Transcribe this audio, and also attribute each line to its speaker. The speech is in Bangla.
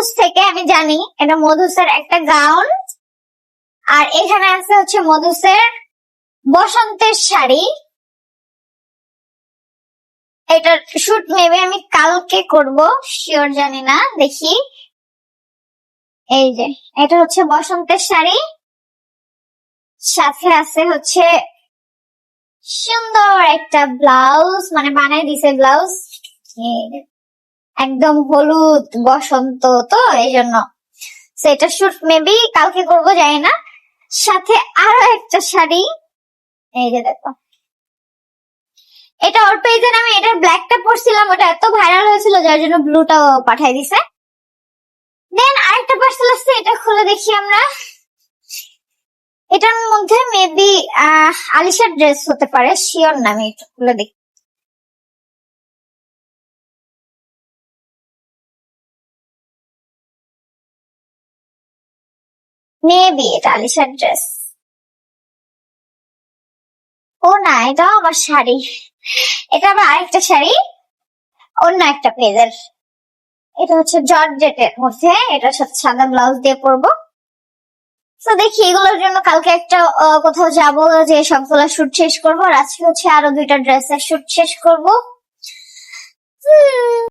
Speaker 1: মধুস থেকে আমি জানি এটা মধুসের একটা গাউন। আর এখানে আছে হচ্ছে মধুসের বসন্তের শাড়ি। এটার শুট মেবি আমি কালকে করব শিওর জানি না, দেখি। এই যে, এটা হচ্ছে বসন্তের শাড়ি। সাথে আছে হচ্ছে সুন্দর একটা ব্লাউজ মানে বানাই দিছে ব্লাউজ। একদম হলুদ, বসন্ত, তো এই জন্য সেটা শুট মেবি কালকে করব, জানি না। সাথে আরও একটা শাড়ি। এই যে দেখো। এটা ওর পেজে আমি এটার ব্ল্যাকটা পরছিলাম, ওটা এত ভাইরাল হয়েছিল, যার জন্য ব্লুটাও পাঠাই দিছে। দেন আরেকটা পার্সেল আসছে, এটা খুলে দেখি আমরা। এটার মধ্যে মেবি আলিশার ড্রেস হতে পারে শিওর না, আমি একটু খুলে দেখি। মেবি এটা আলিশার ড্রেস ও না এটাও আমার শাড়ি। এটা আবার আরেকটা শাড়ি, অন্য একটা পেজের এটা হচ্ছে জর্জেটের মধ্যে এটার সাথে সাদা ব্লাউজ দিয়ে পরবো। তো দেখি এগুলোর জন্য কালকে একটা কোথাও যাব যে সবগুলা শুট শেষ করব, আর আজকে হচ্ছে আরও দুইটা ড্রেসের শুট শেষ করব।